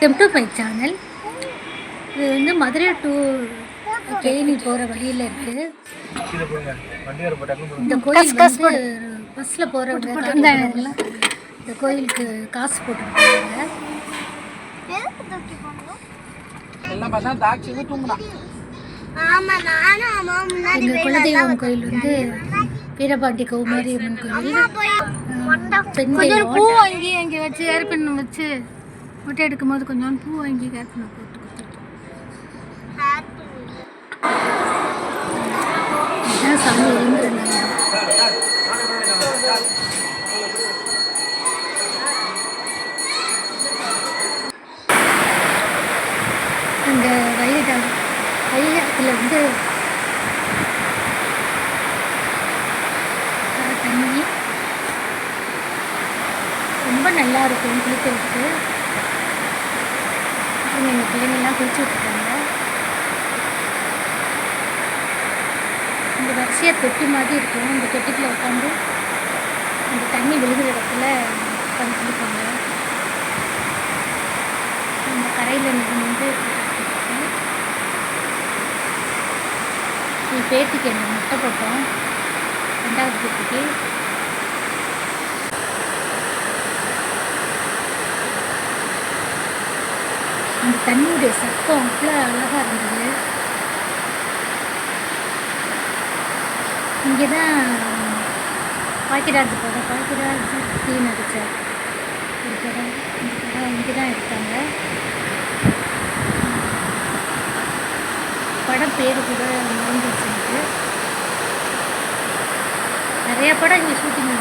Welcome to my channel இது வந்து Madurai to கேணி போகிற வழியில் இருக்குது இந்த கோயில் வந்து பஸ்ஸில் போகிறவங்க இந்த கோயிலுக்கு காசு போட்டுருக்காங்க. எங்கள் குலதெய்வம் கோயில் வந்து வீரபாண்டி கௌமாரி அம்மன் கோயில். பெண் தெய்வம் பூ வாங்கி இங்கே வச்சு ஏற்பண்ண வச்சு. ஃபோட்டோ எடுக்கும்போது கொஞ்சம் பூ வாங்கி ஏற்பண்ண போட்டு கொடுத்துருக்கோம் சாமி எழுந்துருந்தாங்க அந்த வயலில் வயலத்தில் வந்து தண்ணி. ரொம்ப நல்லா இருக்கும் குளிக்கிறதுக்கு. அப்புறம் எங்கள் பிள்ளைங்கள்லாம் குளிச்சு விட்டுருக்காங்க இந்த வரிசையாக தொட்டி மாதிரி இருக்கும். இந்த தொட்டிக்கில் உட்காந்து அந்த தண்ணி விழுகிற இடத்துல உட்காந்து குளிப்பாங்க. அந்த கரையில் நின்று என் பேத்திக்கு என்ன முட்டை போட்டோம். ரெண்டாவது பேத்திக்கு. அந்த தண்ணியுடைய சத்தம் அவ்வளோ அழகாக இருந்தது. இங்கே தான் பாக்கிராஜ் படம். பாக்கிராஜ் டீ நடித்தார் ஒரு படம். இந்த படம் இங்கே தான் எடுத்தாங்க. படம் பேர் கூட மறந்துச்சு எனக்கு. நிறையா படம் இங்கே ஷூட்டிங்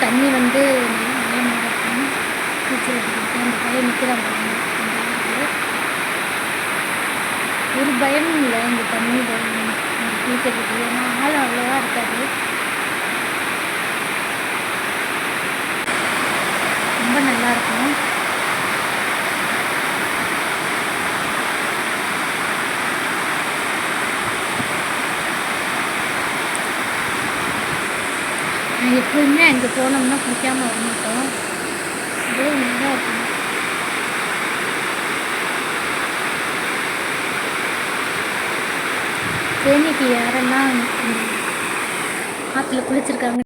தண்ணி வந்து நல்ல மாதிரி இருக்கும் நீச்சல் அந்த பையன் நிற்கிறான் ஒரு பயமும் இல்லை இந்த தண்ணி பயம் இந்த குளிக்கிறதுக்கு ஏன்னா ஆழம் அவ்வளோவா இருக்காது ரொம்ப நல்லா இருக்கும் நான் எப்போதுமே அங்கே போனோம்னா குளிக்காமல் வர மாட்டோம். நல்லா இருக்கும். தேனிக்கு யாரெல்லாம் ஆற்றுல குளிச்சிருக்காங்க?